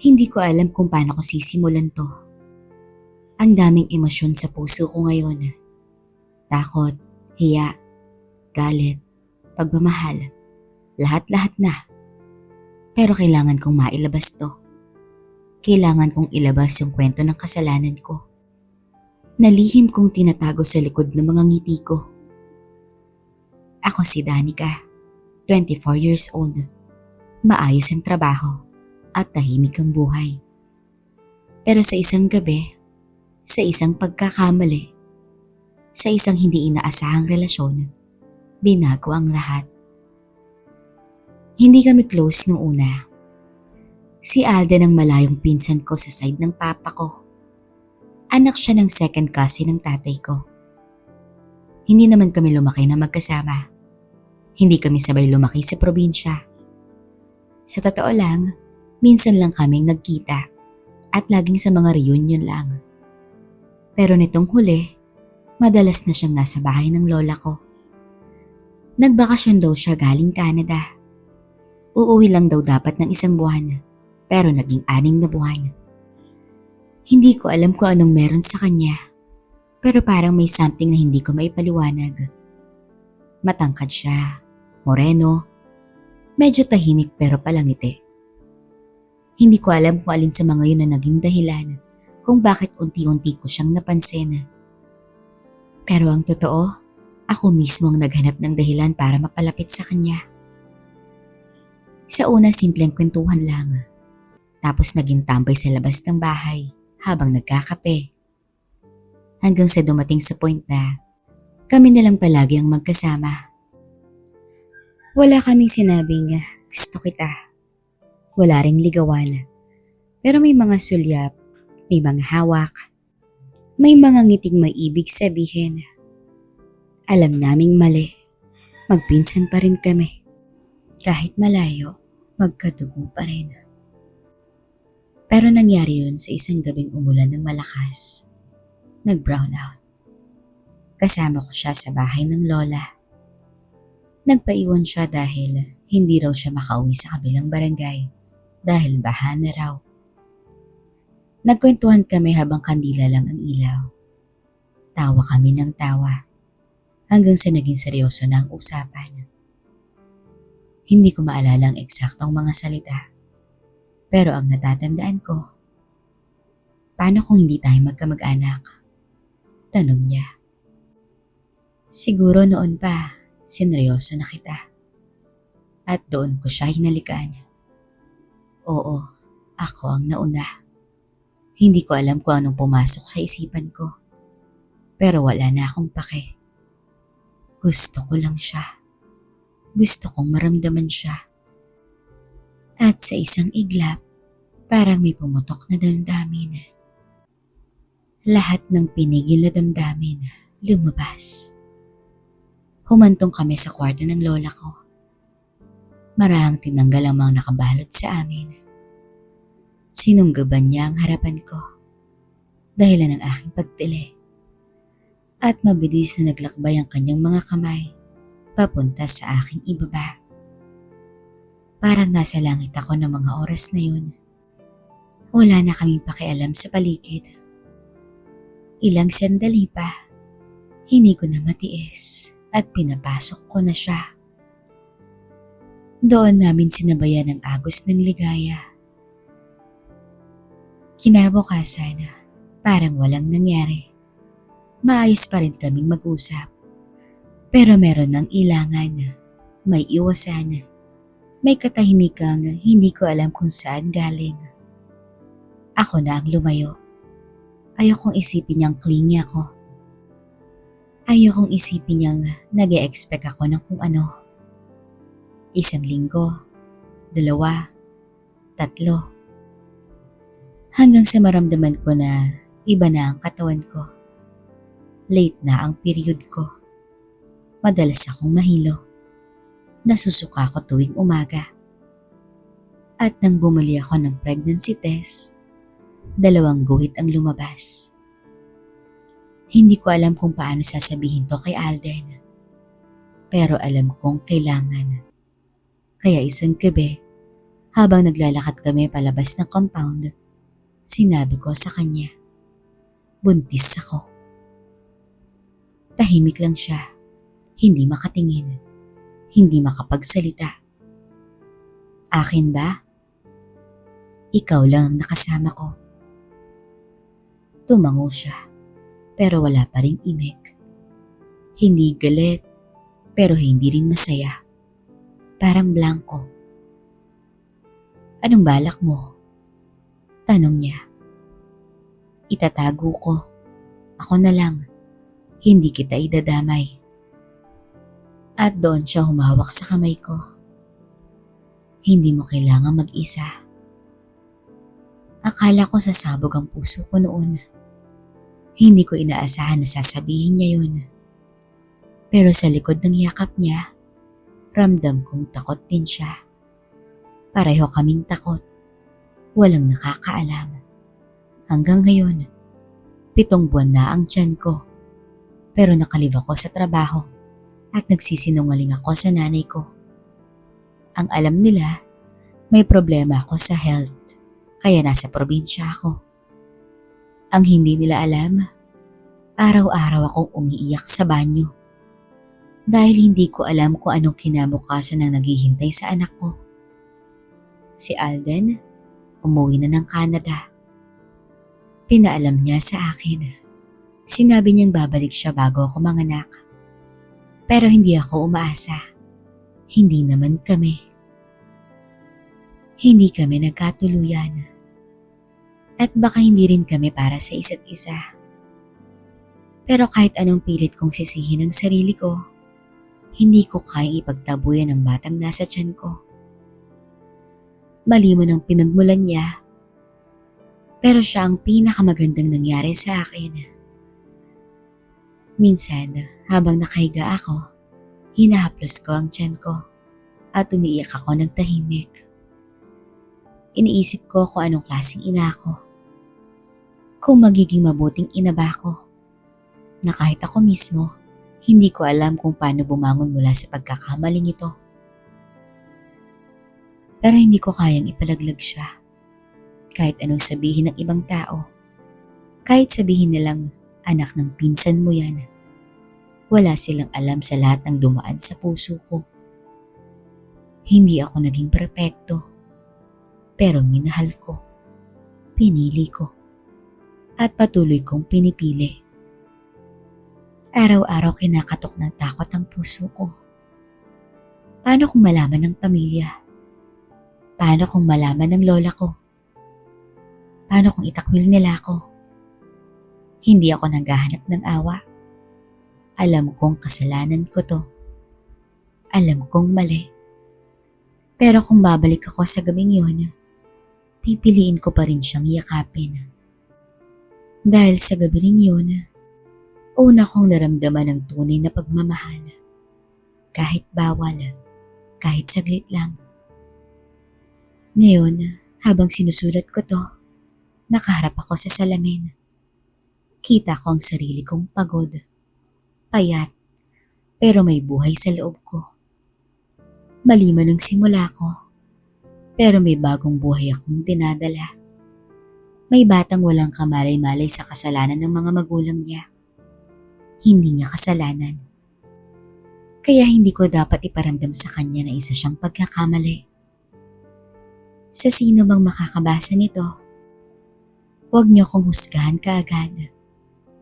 Hindi ko alam kung paano ko sisimulan to. Ang daming emosyon sa puso ko ngayon. Takot, hiya, galit, pagmamahal. Lahat-lahat na. Pero kailangan kong mailabas to. Kailangan kong ilabas yung kwento ng kasalanan ko. Nalihim kong tinatago sa likod ng mga ngiti ko. Ako si Danica, 24 years old. Maayos ang trabaho at tahimik ang buhay. Pero sa isang gabi, sa isang pagkakamali, sa isang hindi inaasahang relasyon, binago ang lahat. Hindi kami close nung una. Si Alden ang malayong pinsan ko sa side ng papa ko. Anak siya ng second cousin ng tatay ko. Hindi naman kami lumaki na magkasama. Hindi kami sabay lumaki sa probinsya. Sa totoo lang, minsan lang kaming nagkita at laging sa mga reunion lang. Pero nitong huli, madalas na siyang nasa bahay ng lola ko. Nagbakasyon daw siya galing Canada. Uuwi lang daw dapat ng isang buwan, pero naging aning na buwan. Hindi ko alam kung anong meron sa kanya, pero parang may something na hindi ko maipaliwanag. Matangkad siya, moreno, medyo tahimik pero palangiti. Hindi ko alam kung alin sa mga yun na naging dahilan kung bakit unti-unti ko siyang napansin. Pero ang totoo, ako mismo ang naghanap ng dahilan para mapalapit sa kanya. Sa una, simpleng kwentuhan lang. Tapos naging tambay sa labas ng bahay habang nagkakape. Hanggang sa dumating sa point na kami na lang palagi ang magkasama. Wala kaming sinabing gusto kita. Wala ring ligawan. Pero may mga sulyap, may mga hawak, may mga ngiting may ibig sabihin. Alam naming mali. Magpinsan pa rin kami. Kahit malayo, magkadugo pa rin. Pero nangyari yun sa isang gabing umulan ng malakas. Nag-brown out. Kasama ko siya sa bahay ng lola. Nagpaiwan siya dahil hindi raw siya makauwi sa kabilang barangay dahil baha na raw. Nagkwentuhan kami habang kandila lang ang ilaw. Tawa kami ng tawa hanggang sa naging seryoso na ang usapan. Hindi ko maalala ang eksaktong mga salita. Pero ang natatandaan ko, paano kung hindi tayo magkamag-anak? Tanong niya. Siguro noon pa, sineryoso na kita. At doon ko siya hinalikan. Oo, ako ang nauna. Hindi ko alam kung anong pumasok sa isipan ko. Pero wala na akong pake. Gusto ko lang siya. Gusto kong maramdaman siya. At sa isang iglap, parang may pumutok na damdamin. Lahat ng pinigil na damdamin lumabas. Humantong kami sa kwarto ng lola ko. Marahang tinanggal ang mga nakabalot sa amin. Sinunggaban niya ang harapan ko dahilan ng aking pagtili. At mabilis na naglakbay ang kanyang mga kamay papunta sa aking ibaba. Parang nasa langit ako ng mga oras na yun. Wala na kaming pakialam sa paligid. Ilang sandali pa, hindi ko na matiis at pinapasok ko na siya. Doon namin sinabayan ang agos ng ligaya. Kinabukasan, parang walang nangyari. Maayos pa rin kaming mag-usap. Pero meron ng ilangan, may iwasan, may katahimikang hindi ko alam kung saan galing. Ako na ang lumayo. Ayokong isipin niyang clingy ako. Ayokong isipin niyang nag expect ako ng kung ano. Isang linggo, dalawa, tatlo. Hanggang sa maramdaman ko na iba na ang katawan ko. Late na ang period ko. Madalas akong mahilo. Nasusuka ako tuwing umaga. At nang bumuli ako ng pregnancy test, dalawang guhit ang lumabas. Hindi ko alam kung paano sasabihin to kay Alden. Pero alam kong kailangan. Kaya isang gabi, Habang naglalakad kami palabas ng compound, sinabi ko sa kanya, buntis ako. Tahimik lang siya, hindi makatingin, hindi makapagsalita. Akin ba? Ikaw lang ang nakasama ko. Tumango siya, pero wala pa ring imik. Hindi galit, pero hindi rin masaya. Parang blanco. Anong balak mo? Tanong niya. Itatago ko. Ako na lang. Hindi kita idadamay. At doon siya humawak sa kamay ko. Hindi mo kailangan mag-isa. Akala ko sasabog ang puso ko noon. Hindi ko inaasahan na sasabihin niya yun. Pero sa likod ng yakap niya, ramdam kong takot din siya. Pareho kaming takot. Walang nakakaalam. Hanggang ngayon, pitong buwan na ang tiyan ko. Pero nakalib ako sa trabaho at nagsisinungaling ako sa nanay ko. Ang alam nila, may problema ako sa health, kaya nasa probinsya ako. Ang hindi nila alam, araw-araw akong umiiyak sa banyo. Dahil hindi ko alam kung anong kinabukasan ng naghihintay sa anak ko. Si Alden, umuwi na ng Canada. Pinaalam niya sa akin. Sinabi niyang babalik siya bago ako manganak. Pero hindi ako umaasa. Hindi naman kami. Hindi kami nagkatuluyan. At baka hindi rin kami para sa isa't isa. Pero kahit anong pilit kong sisihin ang sarili ko, hindi ko kayang ipagtabuyan ang batang nasa tiyan ko. Mali mo ng pinagmulan niya, pero siya ang pinakamagandang nangyari sa akin. Minsan, habang nakahiga ako, hinahaplos ko ang tiyan ko at umiiyak ako ng tahimik. Iniisip ko kung anong klaseng ina ako. Kung magiging mabuting ina ba ako. Na kahit ako mismo, hindi ko alam kung paano bumangon mula sa pagkakamaling ito. Pero hindi ko kayang ipalaglag siya. Kahit anong sabihin ng ibang tao. Kahit sabihin nilang anak ng pinsan mo yan. Wala silang alam sa lahat ng dumaan sa puso ko. Hindi ako naging perpekto. Pero minahal ko. Pinili ko. At patuloy kong pinipili. Araw-araw kinakatok ng takot ang puso ko. Paano kung malaman ng pamilya? Paano kung malaman ng lola ko? Paano kung itakwil nila ako? Hindi ako naghahanap ng awa. Alam kong kasalanan ko to. Alam kong mali. Pero kung babalik ako sa gabing yun, pipiliin ko pa rin siyang yakapin. Dahil sa gabi rin yun, una kong naramdaman ang tunay na pagmamahal. Kahit bawal, kahit saglit lang. Ngayon, habang sinusulat ko to, nakaharap ako sa salamin. Kita ko ang sarili kong pagod, payat, pero may buhay sa loob ko. Mali man ang simula ko, pero may bagong buhay akong dinadala. May batang walang kamalay-malay sa kasalanan ng mga magulang niya. Hindi niya kasalanan. Kaya hindi ko dapat iparamdam sa kanya na isa siyang pagkakamali. Sa sino bang makakabasa nito? Huwag niyo kong husgahan kaagad.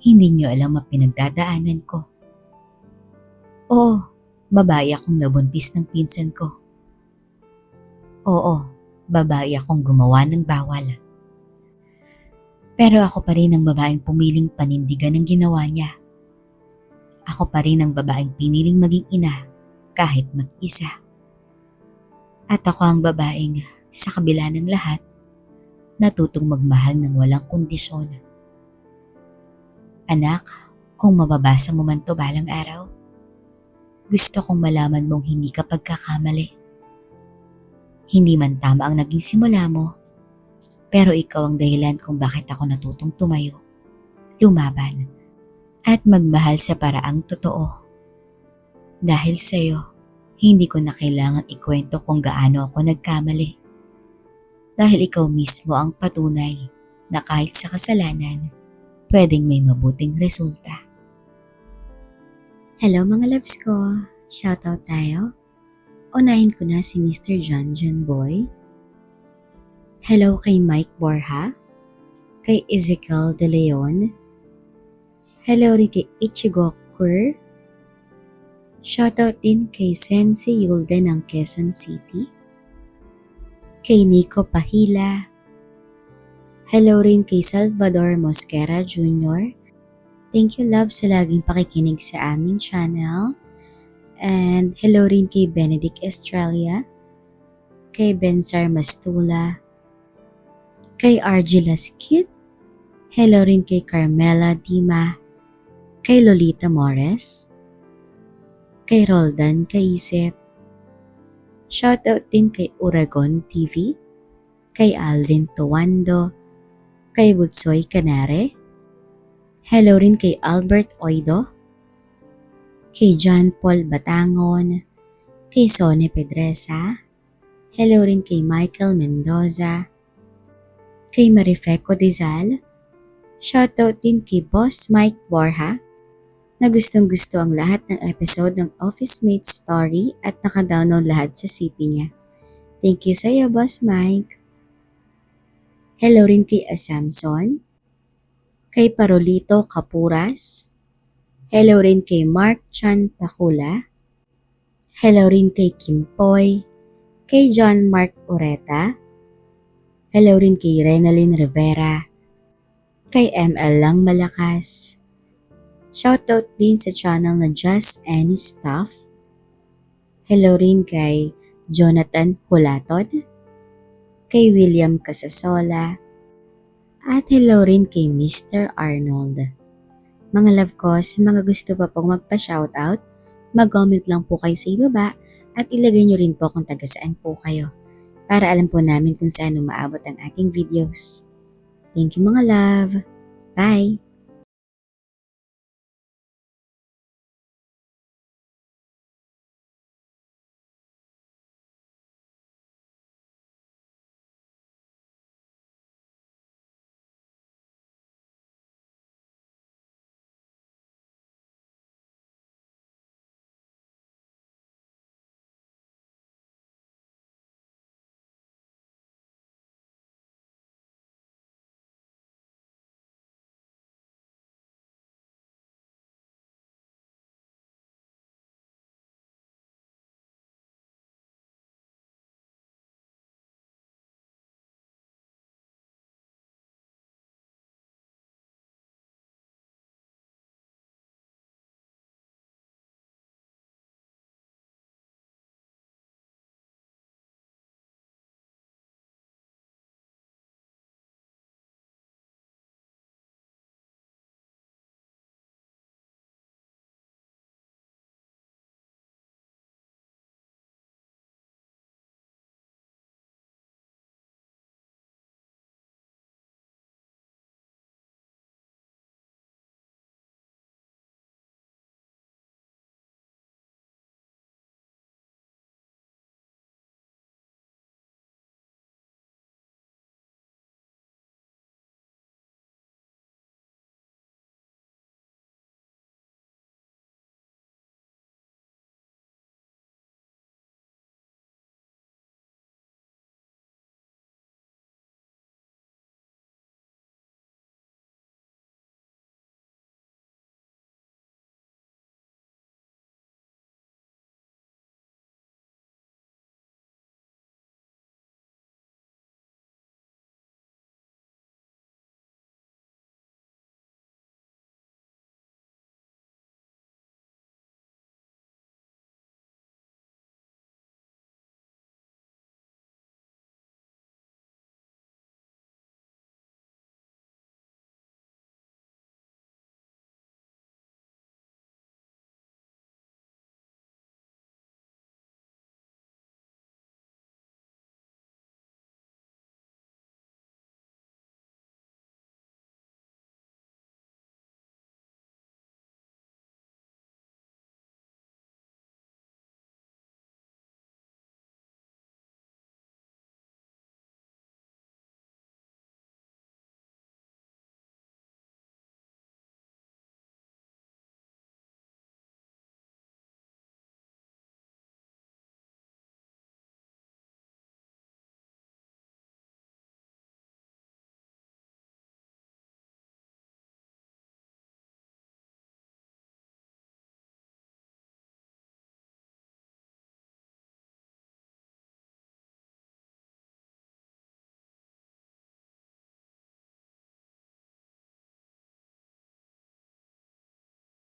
Hindi niyo alam ang pinagdadaanan ko. Oo, babae akong nabuntis ng pinsan ko. Oo, babae akong gumawa ng bawal. Pero ako pa rin ang babaeng pumiling panindigan ng ginawa niya. Ako pa rin ang babaeng piniling maging ina kahit mag-isa. At ako ang babaeng sa kabila ng lahat, natutong magmahal ng walang kondisyon. Anak, kung mababasa mo man to balang araw, gusto kong malaman mong hindi ka pagkakamali. Hindi man tama ang naging simula mo, pero ikaw ang dahilan kung bakit ako natutong tumayo, lumaban, at magmahal sa paraang totoo. Dahil sa'yo, hindi ko na kailangang ikwento kung gaano ako nagkamali Dahil ikaw mismo ang patunay na kahit sa kasalanan, pwedeng may mabuting resulta. Hello mga loves ko, shoutout tayo. Unahin ko na si Mr. John John Boy. Hello kay Mike Borja. Kay Ezekiel De Leon. Hello rin kay Ichigo Kur. Shoutout din kay Sensi Yulde ng Quezon City. Kay Nico Pahila. Hello rin kay Salvador Mosquera Jr. Thank you love sa laging pakikinig sa aming channel. And hello rin kay Benedict Estralia. Kay Bensar Mastula. Kay Argila Skit. Hello rin kay Carmela Dima. Kay Lolita Morris. Kay Roldan Kaisip. Shoutout din kay Uragon TV. Kay Aldrin Tuwando. Kay Butsoy Canare. Hello rin kay Albert Oido. Kay John Paul Batangon. Kay Sone Pedresa. Hello rin kay Michael Mendoza. Kay Marifeco Dizal. Shoutout din kay Boss Mike Borja na gustong gusto ang lahat ng episode ng Office Mate Story at nakadownload lahat sa CP niya. Thank you sa iyo, Boss Mike. Hello rin kay Asamson, kay Parolito Kapuras, hello rin kay Mark Chan Pakula, hello rin kay Kim Poy, kay John Mark Ureta, hello rin kay Renalyn Rivera, kay ML Lang Malakas, Shoutout din sa channel na Just Any Stuff. Hello rin kay Jonathan Hulaton, kay William Casasola, at hello rin kay Mr. Arnold. Mga love ko, sa mga gusto pa pong magpa-shoutout, mag-comment lang po kayo sa ibaba at ilagay nyo rin po kung taga saan po kayo para alam po namin kung saan umaabot ang ating videos. Thank you mga love! Bye!